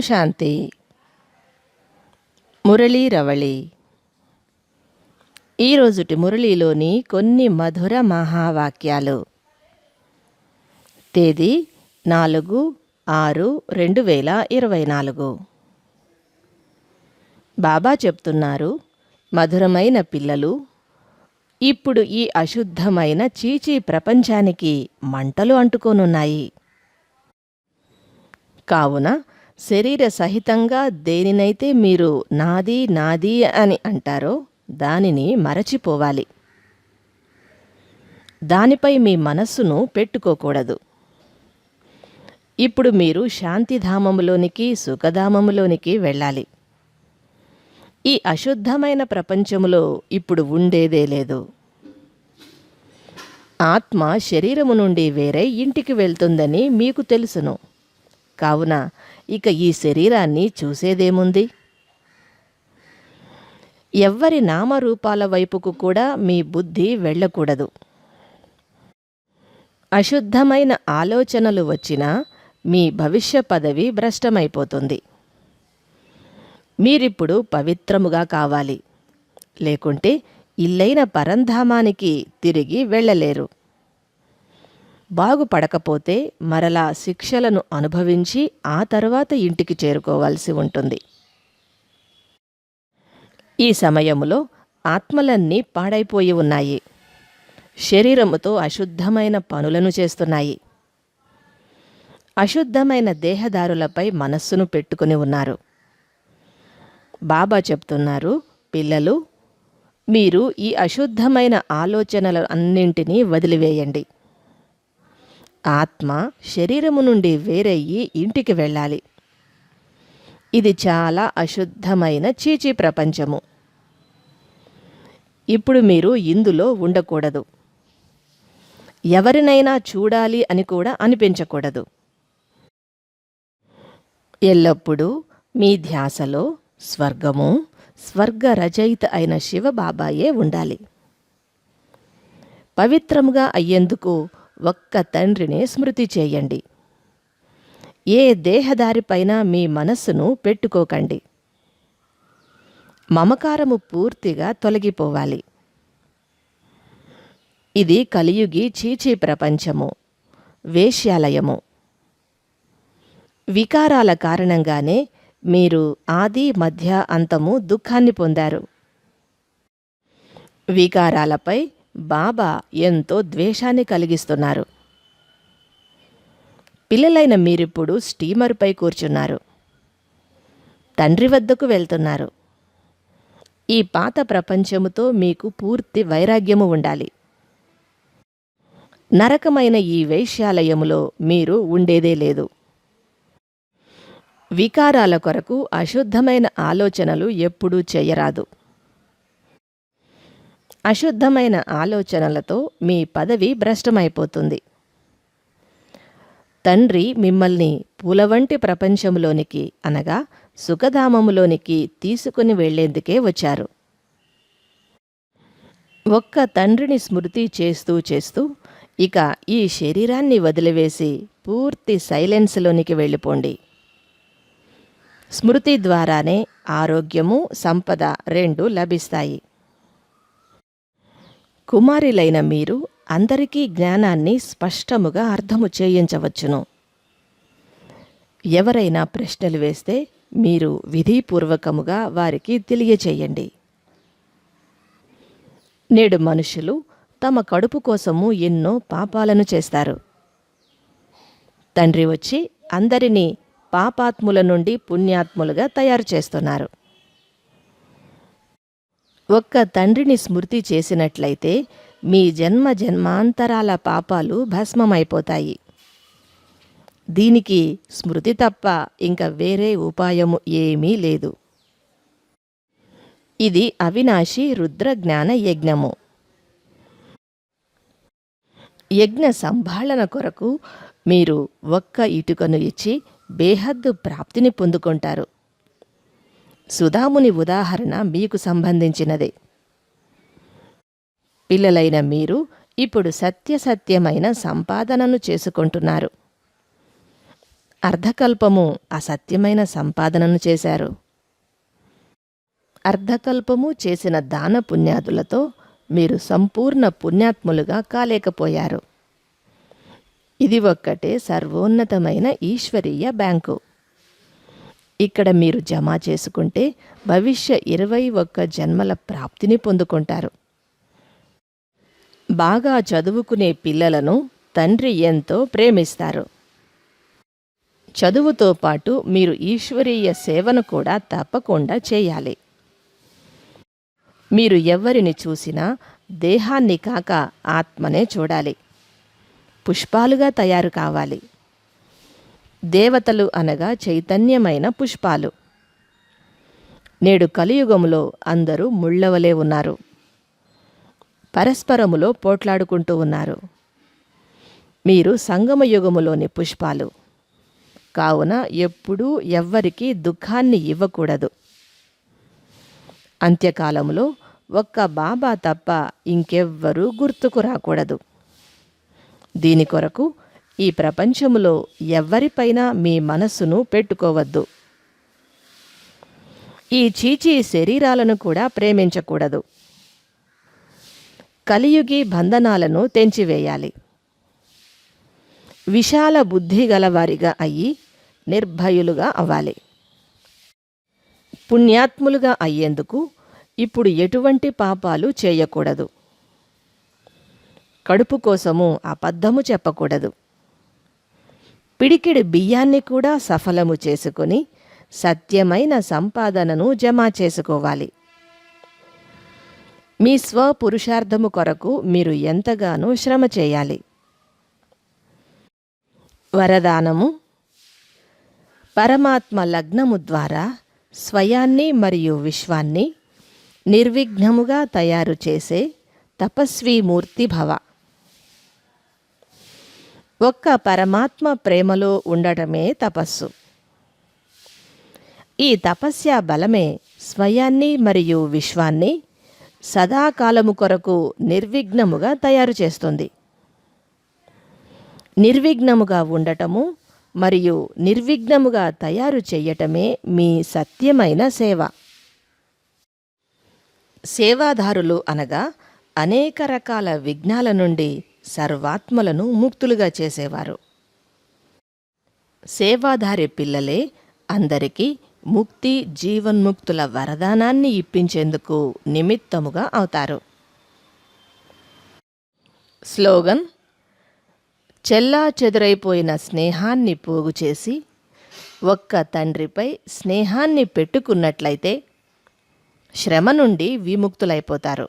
శాంతి. మురళీ రవళి. ఈరోజుటి మురళీలోని కొన్ని మధుర మహావాక్యాలు. తేదీ నాలుగు ఆరు రెండు వేల ఇరవై నాలుగు. బాబా చెప్తున్నారు మధురమైన పిల్లలు ఇప్పుడు ఈ అశుద్ధమైన చీచీ ప్రపంచానికి మంటలు అంటుకోనున్నాయి. కావున శరీర సహితంగా దేనినైతే మీరు నాది నాది అని అంటారో దానిని మరచిపోవాలి. దానిపై మీ మనస్సును పెట్టుకోకూడదు. ఇప్పుడు మీరు శాంతిధామములోనికి సుఖధామములోనికి వెళ్ళాలి. ఈ అశుద్ధమైన ప్రపంచములో ఇప్పుడు ఉండేదే లేదు. ఆత్మ శరీరము నుండి వేరే ఇంటికి వెళ్తుందని మీకు తెలుసును. కావున ఇక ఈ శరీరాన్ని చూసేదేముంది? ఎవ్వరి నామరూపాల వైపుకు కూడా మీ బుద్ధి వెళ్ళకూడదు. అశుద్ధమైన ఆలోచనలు వచ్చినా మీ భవిష్య పదవి భ్రష్టమైపోతుంది. మీరిప్పుడు పవిత్రముగా కావాలి. లేకుంటే ఇల్లైన పరంధామానికి తిరిగి వెళ్ళలేరు. బాగుపడకపోతే మరలా శిక్షలను అనుభవించి ఆ తర్వాత ఇంటికి చేరుకోవాల్సి ఉంటుంది. ఈ సమయములో ఆత్మలన్నీ పాడైపోయి ఉన్నాయి. శరీరముతో అశుద్ధమైన పనులను చేస్తున్నాయి. అశుద్ధమైన దేహదారులపై మనస్సును పెట్టుకుని ఉన్నారు. బాబా చెప్తున్నారు పిల్లలు మీరు ఈ అశుద్ధమైన ఆలోచనల అన్నింటినీ వదిలివేయండి. ఆత్మ శరీరము నుండి వేరయ్యి ఇంటికి వెళ్ళాలి. ఇది చాలా అశుద్ధమైన చీచీ ప్రపంచము. ఇప్పుడు మీరు ఇందులో ఉండకూడదు. ఎవరినైనా చూడాలి అని కూడా అనిపించకూడదు. ఎల్లప్పుడూ మీ ధ్యాసలో స్వర్గము స్వర్గ రచయిత అయిన శివబాబాయే ఉండాలి. పవిత్రముగా అయ్యేందుకు ఒక్క తండ్రినే స్మృతి చేయండి. ఏ దేహదారిపైన మీ మనస్సును పెట్టుకోకండి. మమకారము పూర్తిగా తొలగిపోవాలి. ఇది కలియుగి చీచీ ప్రపంచము వేశ్యాలయము. వికారాల కారణంగానే మీరు ఆది మధ్య అంతము దుఃఖాన్ని పొందారు. వికారాలపై బాబా ఎంతో ద్వేషాన్ని కలిగిస్తున్నారు. పిల్లలైన మీరిప్పుడు స్టీమర్పై కూర్చున్నారు. తండ్రి వద్దకు వెళ్తున్నారు. ఈ పాత ప్రపంచముతో మీకు పూర్తి వైరాగ్యము ఉండాలి. నరకమైన ఈ వైశ్యాలయములో మీరు ఉండేదే లేదు. వికారాల కొరకు అశుద్ధమైన ఆలోచనలు ఎప్పుడూ చేయరాదు. అశుద్ధమైన ఆలోచనలతో మీ పదవి భ్రష్టమైపోతుంది. తండ్రి మిమ్మల్ని పూలవంటి ప్రపంచంలోనికి అనగా సుఖధామములోనికి తీసుకుని వెళ్ళేందుకే వచ్చారు. ఒక్క తండ్రిని స్మృతి చేస్తూ చేస్తూ ఇక ఈ శరీరాన్ని వదిలివేసి పూర్తి సైలెన్స్లోనికి వెళ్ళిపోండి. స్మృతి ద్వారానే ఆరోగ్యము సంపద రెండు లభిస్తాయి. కుమారులైన మీరు అందరికీ జ్ఞానాన్ని స్పష్టముగా అర్థము చేయించవచ్చును. ఎవరైనా ప్రశ్నలు వేస్తే మీరు విధిపూర్వకముగా వారికి తెలియచేయండి. నేడు మనుషులు తమ కడుపు కోసము ఎన్నో పాపాలను చేస్తారు. తండ్రి వచ్చి అందరినీ పాపాత్ముల నుండి పుణ్యాత్ములుగా తయారు చేస్తున్నారు. ఒక్క తండ్రిని స్మృతి చేసినట్లయితే మీ జన్మ జన్మాంతరాల పాపాలు భస్మమైపోతాయి. దీనికి స్మృతి తప్ప ఇంకా వేరే ఉపాయము ఏమీ లేదు. ఇది అవినాశి రుద్రజ్ఞాన యజ్ఞము. యజ్ఞ సంభాళన కొరకు మీరు ఒక్క ఇటుకను ఇచ్చి బేహద్దు ప్రాప్తిని పొందుకుంటారు. సుధాముని ఉదాహరణ మీకు సంబంధించినదే. పిల్లలైన మీరు ఇప్పుడు సత్యసత్యమైన సంపాదనను చేసుకుంటున్నారు. అర్ధకల్పము అసత్యమైన సంపాదనను చేశారు. అర్ధకల్పము చేసిన దాన పుణ్యాదులతో మీరు సంపూర్ణ పుణ్యాత్ములుగా కాలేకపోయారు. ఇది ఒక్కటే సర్వోన్నతమైన ఈశ్వరీయ బ్యాంకు. ఇక్కడ మీరు జమ చేసుకుంటే భవిష్య ఇరవై ఒక్క జన్మల ప్రాప్తిని పొందుకుంటారు. బాగా చదువుకునే పిల్లలను తండ్రి ఎంతో ప్రేమిస్తారు. చదువుతో పాటు మీరు ఈశ్వరీయ సేవను కూడా తప్పకుండా చేయాలి. మీరు ఎవరిని చూసినా దేహాన్ని కాక ఆత్మనే చూడాలి. పుష్పాలుగా తయారు కావాలి. దేవతలు అనగా చైతన్యమైన పుష్పాలు. నేడు కలియుగములో అందరూ ముళ్ళవలే ఉన్నారు. పరస్పరములో పోట్లాడుకుంటూ ఉన్నారు. మీరు సంగమయుగములోని పుష్పాలు. కావున ఎప్పుడూ ఎవ్వరికీ దుఃఖాన్ని ఇవ్వకూడదు. అంత్యకాలంలో ఒక్క బాబా తప్ప ఇంకెవ్వరూ గుర్తుకు రాకూడదు. దీని కొరకు ఈ ప్రపంచంలో ఎవ్వరిపైన మీ మనస్సును పెట్టుకోవద్దు. ఈ చీచీ శరీరాలను కూడా ప్రేమించకూడదు. కలియుగి బంధనాలను తెంచివేయాలి. విశాల బుద్ధి గలవారిగా అయ్యి నిర్భయులుగా అవ్వాలి. పుణ్యాత్ములుగా అయ్యేందుకు ఇప్పుడు ఎటువంటి పాపాలు చేయకూడదు. కడుపు కోసము అబద్ధము చెప్పకూడదు. పిడికిడి బియ్యాన్ని కూడా సఫలము చేసుకొని సత్యమైన సంపాదనను జమ చేసుకోవాలి. మీ స్వపురుషార్థము కొరకు మీరు ఎంతగానో శ్రమ చేయాలి. వరదానము. పరమాత్మ లగ్నము ద్వారా స్వయాన్ని మరియు విశ్వాన్ని నిర్విఘ్నముగా తయారు చేసే తపస్వీమూర్తి భవ. ఒక్క పరమాత్మ ప్రేమలో ఉండటమే తపస్సు. ఈ తపస్య బలమే స్వయాన్ని మరియు విశ్వాన్ని సదాకాలము కొరకు నిర్విఘ్నముగా తయారు చేస్తుంది. నిర్విఘ్నముగా ఉండటము మరియు నిర్విఘ్నముగా తయారు చేయటమే మీ సత్యమైన సేవ. సేవాదారులు అనగా అనేక రకాల విఘ్నాల నుండి సర్వాత్మలను ముక్తులుగా చేసేవారు. సేవాధారి పిల్లలే అందరికీ ముక్తి జీవన్ముక్తుల వరదానాన్ని ఇప్పించేందుకు నిమిత్తముగా అవుతారు. స్లోగన్ చెల్లా చెదురైపోయిన స్నేహాన్ని పోగు చేసి ఒక్క తండ్రిపై స్నేహాన్ని పెట్టుకున్నట్లయితే శ్రమ నుండి విముక్తులైపోతారు.